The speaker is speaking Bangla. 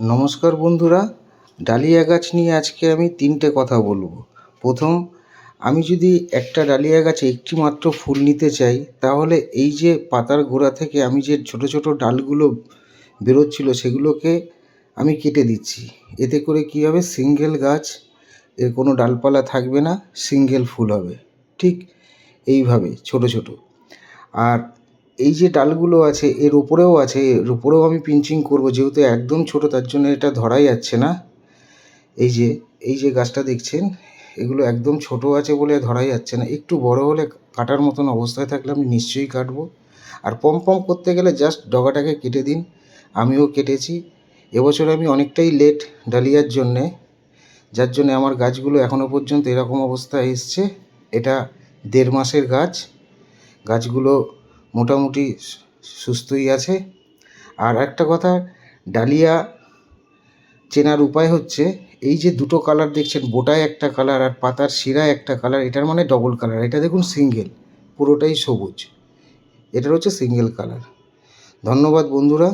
নমস্কার বন্ধুরা, ডালিয়া গাছ নিয়ে আজকে আমি তিনটে কথা বলব। প্রথম, আমি যদি একটা ডালিয়া গাছে একটি মাত্র ফুল নিতে চাই, তাহলে এই যে পাতার গোড়া থেকে আমি যে ছোটো ছোটো ডালগুলো বেরোচ্ছিলো, সেগুলোকে আমি কেটে দিচ্ছি। এতে করে কী হবে? সিঙ্গেল গাছ, এর কোনো ডালপালা থাকবে না, সিঙ্গেল ফুল হবে। ঠিক এইভাবে, ছোটো ছোটো। আর এই যে ডালগুলো আছে, এর ওপরেও আছে, এর ওপরেও আমি পিঞ্চিং করব, যেহেতু একদম ছোটো, তার জন্য এটা ধরাই যাচ্ছে না। এই যে এই যে গাছটা দেখছেন, এগুলো একদম ছোটো আছে বলে ধরাই যাচ্ছে না। একটু বড় হলে কাটার মতন অবস্থায় থাকলে আমি নিশ্চয়ই কাটবো। আর পম পম করতে গেলে জাস্ট ডগাটাকে কেটে দিন। আমিও কেটেছি। এবছর আমি অনেকটাই লেট ডালিয়ার জন্যে, যার জন্যে আমার গাছগুলো এখনও পর্যন্ত এরকম অবস্থায় এসছে। এটা দেড় মাসের গাছ। গাছগুলো মোটামুটি সুস্থই আছে। আর একটা কথা, ডালিয়া চেনার উপায় হচ্ছে, এই যে দুটো কালার দেখছেন, বোটায় একটা কালার আর পাতার শিরায় একটা কালার এটার মানে ডবল কালার এটা দেখুন সিঙ্গেল পুরোটাই সবুজ, এটার হচ্ছে সিঙ্গেল কালার ধন্যবাদ বন্ধুরা।